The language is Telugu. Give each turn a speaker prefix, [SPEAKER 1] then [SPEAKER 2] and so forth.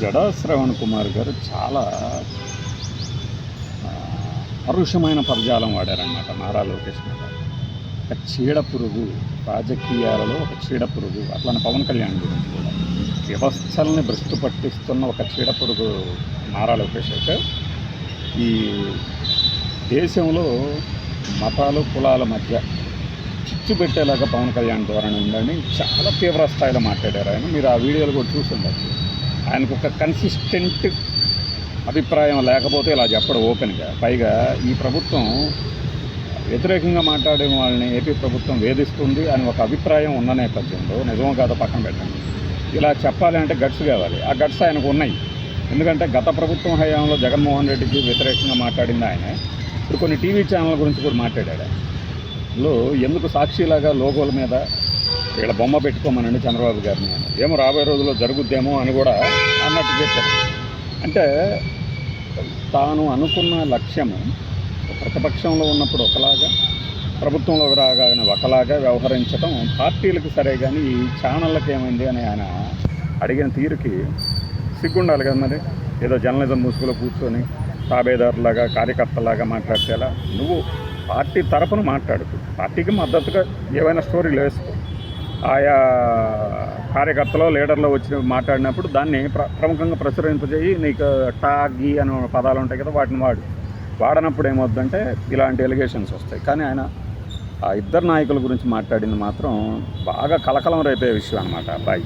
[SPEAKER 1] జడా శ్రవణ్ కుమార్ గారు చాలా పరుషమైన పదజాలం వాడారనమాట నారా లోకేష్ గారు. ఒక చీడ పురుగు రాజకీయాలలో ఒక చీడ పురుగు అట్లానే పవన్ కళ్యాణ్ గురించి కూడా. వ్యవస్థల్ని భ్రష్టు పట్టిస్తున్న ఒక చీడ పురుగు నారా లోకేష్ అయితే ఈ దేశంలో మతాలు కులాల మధ్య చిచ్చు పెట్టేలాగా పవన్ కళ్యాణ్ ధోరణి ఉందని చాలా తీవ్ర స్థాయిలో మాట్లాడారు ఆయన. మీరు ఆ వీడియోలు కూడా చూసి ఉండొచ్చు. ఆయనకు ఒక కన్సిస్టెంట్ అభిప్రాయం లేకపోతే ఇలా చెప్పడం ఓపెన్గా. పైగా ఈ ప్రభుత్వం వ్యతిరేకంగా మాట్లాడే వాళ్ళని ఏపీ ప్రభుత్వం వేధిస్తుంది అని ఒక అభిప్రాయం ఉన్న నేపథ్యంలో నిజమో కాదో పక్కన పెట్టండి. ఇలా చెప్పాలి అంటే గట్స్ కావాలి. ఆ గట్స్ ఆయనకు ఉన్నాయి. ఎందుకంటే గత ప్రభుత్వం హయాంలో జగన్మోహన్ రెడ్డికి వ్యతిరేకంగా మాట్లాడింది ఆయన. ఇప్పుడు కొన్ని టీవీ ఛానల్ గురించి కూడా మాట్లాడాడు. లో ఎందుకు సాక్షిలాగా లోగోల మీద వీళ్ళ బొమ్మ పెట్టుకోమనండి చంద్రబాబు గారిని అని. ఏమో రాబోయే రోజుల్లో జరుగుద్దేమో అని కూడా అన్నట్టు చెప్పారు. అంటే తాను అనుకున్న లక్ష్యము ప్రతిపక్షంలో ఉన్నప్పుడు ఒకలాగా ప్రభుత్వంలో రాగానే ఒకలాగా వ్యవహరించడం పార్టీలకు సరే కానీ ఈ ఛానళ్ళకి ఏమైంది అని ఆయన అడిగిన తీరుకి సిగ్గుండాలి కదా మరి. ఏదో జర్నలిజం ముసుగులో కూర్చొని తాబేదారులాగా కార్యకర్తలాగా మాట్లాడితేలా నువ్వు పార్టీ తరపున మాట్లాడుకు పార్టీకి మద్దతుగా ఏవైనా స్టోరీలు వేసుకో. ఆయా కార్యకర్తలో లీడర్లో వచ్చి మాట్లాడినప్పుడు దాన్ని ప్ర ప్రముఖంగా ప్రచురింపజేయి నీకు టాగి అనే పదాలు ఉంటాయి కదా వాటిని వాడు. వాడనప్పుడు ఏమవుతుందంటే ఇలాంటి ఎలిగేషన్స్ వస్తాయి. కానీ ఆయన ఆ ఇద్దరు నాయకుల గురించి మాట్లాడింది మాత్రం బాగా కలకలం రేపే విషయం అనమాట అబ్బాయి.